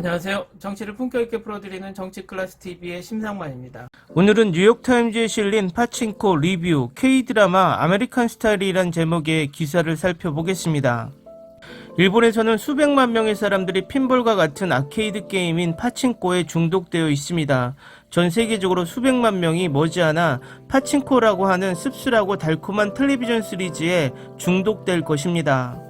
안녕하세요. 정치를 품격 있게 풀어드리는 정치 클래스 TV의 심상만입니다. 오늘은 뉴욕타임즈에 실린 파친코 리뷰 K-드라마 아메리칸 스타일이란 제목의 기사를 살펴보겠습니다. 일본에서는 수백만 명의 사람들이 핀볼과 같은 아케이드 게임인 파친코에 중독되어 있습니다. 전 세계적으로 수백만 명이 머지않아 파친코라고 하는 씁쓸하고 달콤한 텔레비전 시리즈에 중독될 것입니다.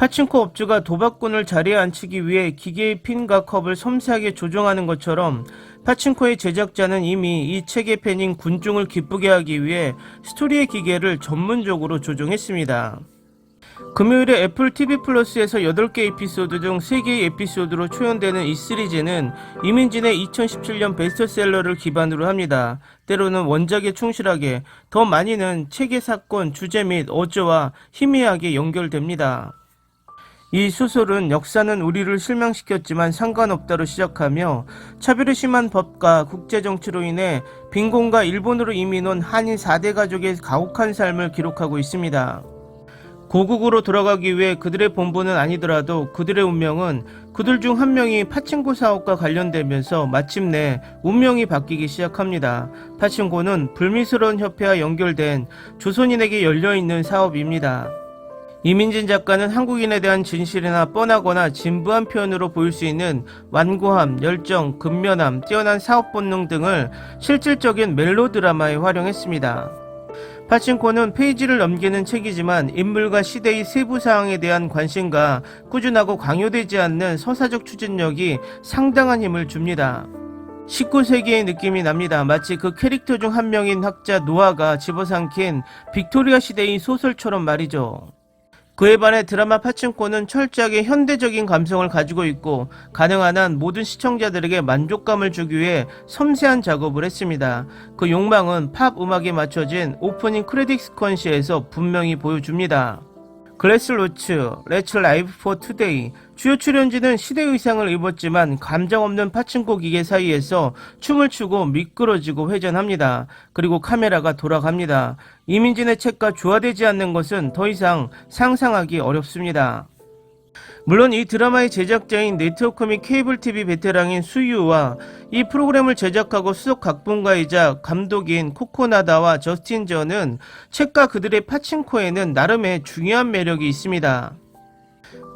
파친코 업주가 도박꾼을 자리에 앉히기 위해 기계의 핀과 컵을 섬세하게 조정하는 것처럼 파친코의 제작자는 이미 이 책의 팬인 군중을 기쁘게 하기 위해 스토리의 기계를 전문적으로 조정했습니다. 금요일에 애플 TV 플러스에서 8개 에피소드 중 3개의 에피소드로 초연되는 이 시리즈는 이민진의 2017년 베스트셀러를 기반으로 합니다. 때로는 원작에 충실하게, 더 많이는 책의 사건, 주제 및 어조와 희미하게 연결됩니다. 이 소설은 역사는 우리를 실망시켰지만 상관없다로 시작하며 차별이 심한 법과 국제정치로 인해 빈곤과 일본으로 이민 온 한인 4대 가족의 가혹한 삶을 기록하고 있습니다. 고국으로 돌아가기 위해 그들의 본부는 아니더라도 그들의 운명은 그들 중 한 명이 파친코 사업과 관련되면서 마침내 운명이 바뀌기 시작합니다. 파친코는 불미스러운 협회와 연결된 조선인에게 열려있는 사업입니다. 이민진 작가는 한국인에 대한 진실이나 뻔하거나 진부한 표현으로 보일 수 있는 완고함, 열정, 근면함, 뛰어난 사업 본능 등을 실질적인 멜로드라마에 활용했습니다. 파친코는 페이지를 넘기는 책이지만 인물과 시대의 세부 사항에 대한 관심과 꾸준하고 강요되지 않는 서사적 추진력이 상당한 힘을 줍니다. 19세기의 느낌이 납니다. 마치 그 캐릭터 중 한 명인 학자 노아가 집어삼킨 빅토리아 시대의 소설처럼 말이죠. 그에 반해 드라마 파친코는 철저하게 현대적인 감성을 가지고 있고 가능한 한 모든 시청자들에게 만족감을 주기 위해 섬세한 작업을 했습니다. 그 욕망은 팝 음악에 맞춰진 오프닝 크레딧 스퀀시에서 분명히 보여줍니다. 글래스 로츠, 레츠 라이브 포 투데이 주요 출연진은 시대 의상을 입었지만 감정 없는 파친코 기계 사이에서 춤을 추고 미끄러지고 회전합니다. 그리고 카메라가 돌아갑니다. 이민진의 책과 조화되지 않는 것은 더 이상 상상하기 어렵습니다. 물론 이 드라마의 제작자인 네트워크 및 케이블 TV 베테랑인 수유와 이 프로그램을 제작하고 수석 각본가이자 감독인 코코나다와 저스틴 저는 책과 그들의 파친코에는 나름의 중요한 매력이 있습니다.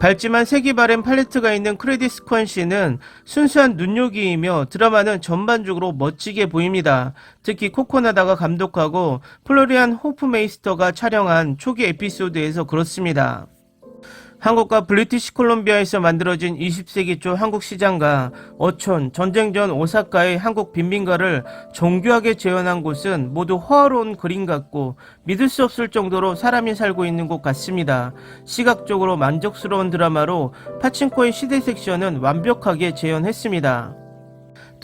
밝지만 색이 바랜 팔레트가 있는 크레딧 스퀀시는 순수한 눈요기이며 드라마는 전반적으로 멋지게 보입니다. 특히 코코나다가 감독하고 플로리안 호프메이스터가 촬영한 초기 에피소드에서 그렇습니다. 한국과 브리티시 콜롬비아에서 만들어진 20세기 초 한국 시장과 어촌, 전쟁 전 오사카의 한국 빈민가를 정교하게 재현한 곳은 모두 호화로운 그림 같고 믿을 수 없을 정도로 사람이 살고 있는 곳 같습니다. 시각적으로 만족스러운 드라마로 파친코의 시대 섹션은 완벽하게 재현했습니다.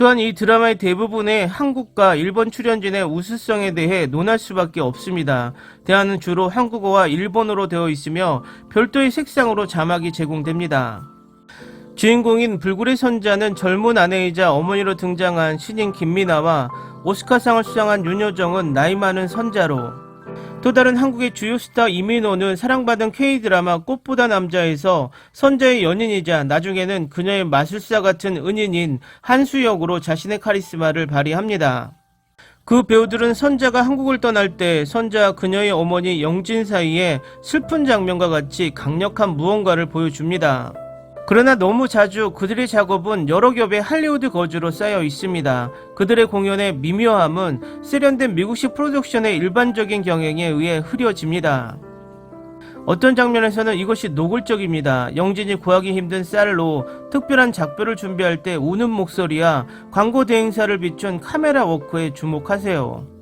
또한 이 드라마의 대부분의 한국과 일본 출연진의 우수성에 대해 논할 수밖에 없습니다. 대화는 주로 한국어와 일본어로 되어 있으며 별도의 색상으로 자막이 제공됩니다. 주인공인 불굴의 선자는 젊은 아내이자 어머니로 등장한 신인 김미나와 오스카상을 수상한 윤여정은 나이 많은 선자로 또 다른 한국의 주요 스타 이민호는 사랑받은 K드라마 꽃보다 남자에서 선자의 연인이자 나중에는 그녀의 마술사 같은 은인인 한수 역으로 자신의 카리스마를 발휘합니다. 그 배우들은 선자가 한국을 떠날 때 선자와 그녀의 어머니 영진 사이에 슬픈 장면과 같이 강력한 무언가를 보여줍니다. 그러나 너무 자주 그들의 작업은 여러 겹의 할리우드 거주로 쌓여 있습니다. 그들의 공연의 미묘함은 세련된 미국식 프로덕션의 일반적인 경영에 의해 흐려집니다. 어떤 장면에서는 이것이 노골적입니다. 영진이 구하기 힘든 쌀로 특별한 작별을 준비할 때 우는 목소리와 광고 대행사를 비춘 카메라 워크에 주목하세요.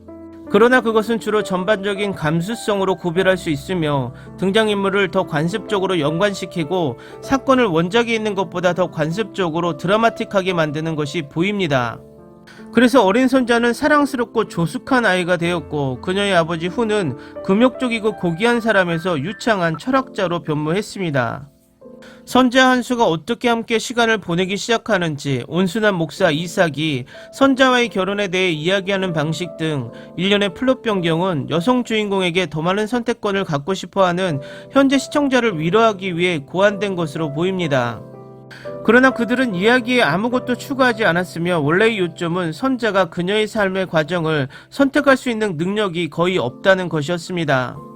그러나 그것은 주로 전반적인 감수성으로 구별할 수 있으며 등장인물을 더 관습적으로 연관시키고 사건을 원작에 있는 것보다 더 관습적으로 드라마틱하게 만드는 것이 보입니다. 그래서 어린 선자는 사랑스럽고 조숙한 아이가 되었고 그녀의 아버지 후는 금욕적이고 고귀한 사람에서 유창한 철학자로 변모했습니다. 선자 한수가 어떻게 함께 시간을 보내기 시작하는지 온순한 목사 이삭이 선자와의 결혼에 대해 이야기하는 방식 등 일련의 플롯 변경은 여성 주인공에게 더 많은 선택권을 갖고 싶어하는 현재 시청자를 위로하기 위해 고안된 것으로 보입니다. 그러나 그들은 이야기에 아무것도 추가하지 않았으며 원래의 요점은 선자가 그녀의 삶의 과정을 선택할 수 있는 능력이 거의 없다는 것이었습니다.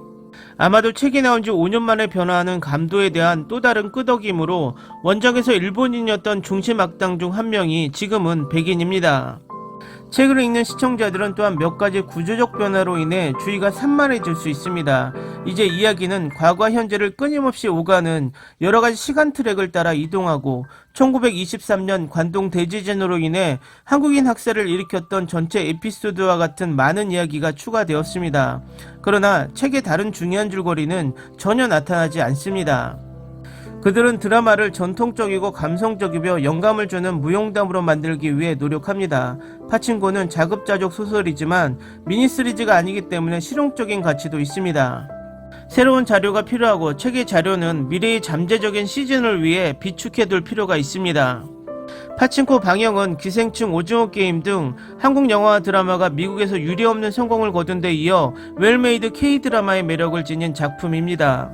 아마도 책이 나온 지 5년 만에 변화하는 감도에 대한 또 다른 끄덕임으로 원작에서 일본인이었던 중심 악당 중 한 명이 지금은 백인입니다. 책을 읽는 시청자들은 또한 몇 가지 구조적 변화로 인해 주의가 산만해질 수 있습니다. 이제 이야기는 과거와 현재를 끊임없이 오가는 여러 가지 시간 트랙을 따라 이동하고 1923년 관동 대지진으로 인해 한국인 학살을 일으켰던 전체 에피소드와 같은 많은 이야기가 추가되었습니다. 그러나 책의 다른 중요한 줄거리는 전혀 나타나지 않습니다. 그들은 드라마를 전통적이고 감성적이며 영감을 주는 무용담으로 만들기 위해 노력합니다. 파친코는 자급자족 소설이지만 미니 시리즈가 아니기 때문에 실용적인 가치도 있습니다. 새로운 자료가 필요하고 책의 자료는 미래의 잠재적인 시즌을 위해 비축해둘 필요가 있습니다. 파친코 방영은 기생충 오징어 게임 등 한국 영화와 드라마가 미국에서 유례없는 성공을 거둔 데 이어 웰메이드 K-드라마의 매력을 지닌 작품입니다.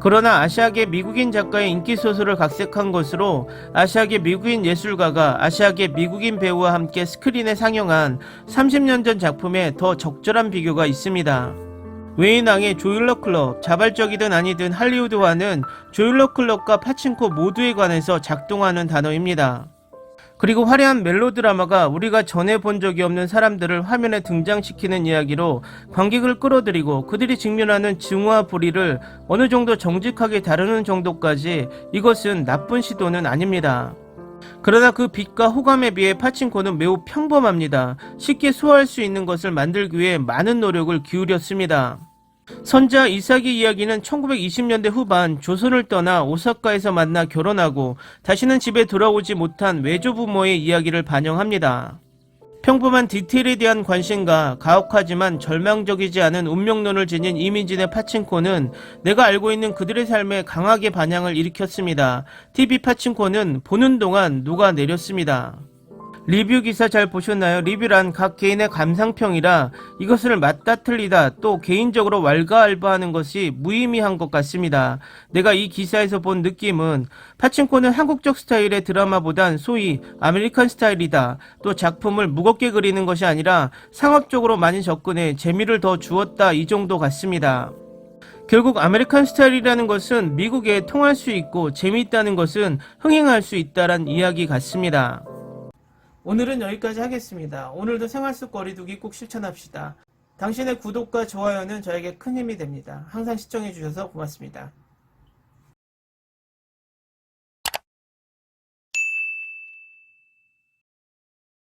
그러나 아시아계 미국인 작가의 인기 소설을 각색한 것으로 아시아계 미국인 예술가가 아시아계 미국인 배우와 함께 스크린에 상영한 30년 전 작품에 더 적절한 비교가 있습니다. 웨인왕의 조일러 클럽, 자발적이든 아니든 할리우드화는 조일러 클럽과 파친코 모두에 관해서 작동하는 단어입니다. 그리고 화려한 멜로드라마가 우리가 전에 본 적이 없는 사람들을 화면에 등장시키는 이야기로 관객을 끌어들이고 그들이 직면하는 증오와 불의를 어느 정도 정직하게 다루는 정도까지 이것은 나쁜 시도는 아닙니다. 그러나 그 빛과 호감에 비해 파친코는 매우 평범합니다. 쉽게 소화할 수 있는 것을 만들기 위해 많은 노력을 기울였습니다. 선자 이삭의 이야기는 1920년대 후반 조선을 떠나 오사카에서 만나 결혼하고 다시는 집에 돌아오지 못한 외조 부모의 이야기를 반영합니다. 평범한 디테일에 대한 관심과 가혹하지만 절망적이지 않은 운명론을 지닌 이민진의 파친코는 내가 알고 있는 그들의 삶에 강하게 반향을 일으켰습니다. TV 파친코는 보는 동안 녹아 내렸습니다. 리뷰 기사 잘 보셨나요? 리뷰란 각 개인의 감상평이라 이것을 맞다 틀리다 또 개인적으로 왈가알바하는 것이 무의미한 것 같습니다. 내가 이 기사에서 본 느낌은 파친코는 한국적 스타일의 드라마보단 소위 아메리칸 스타일이다. 또 작품을 무겁게 그리는 것이 아니라 상업적으로 많이 접근해 재미를 더 주었다 이 정도 같습니다. 결국 아메리칸 스타일이라는 것은 미국에 통할 수 있고 재미있다는 것은 흥행할 수 있다란 이야기 같습니다. 오늘은 여기까지 하겠습니다. 오늘도 생활 속 거리두기 꼭 실천합시다. 당신의 구독과 좋아요는 저에게 큰 힘이 됩니다. 항상 시청해주셔서 고맙습니다.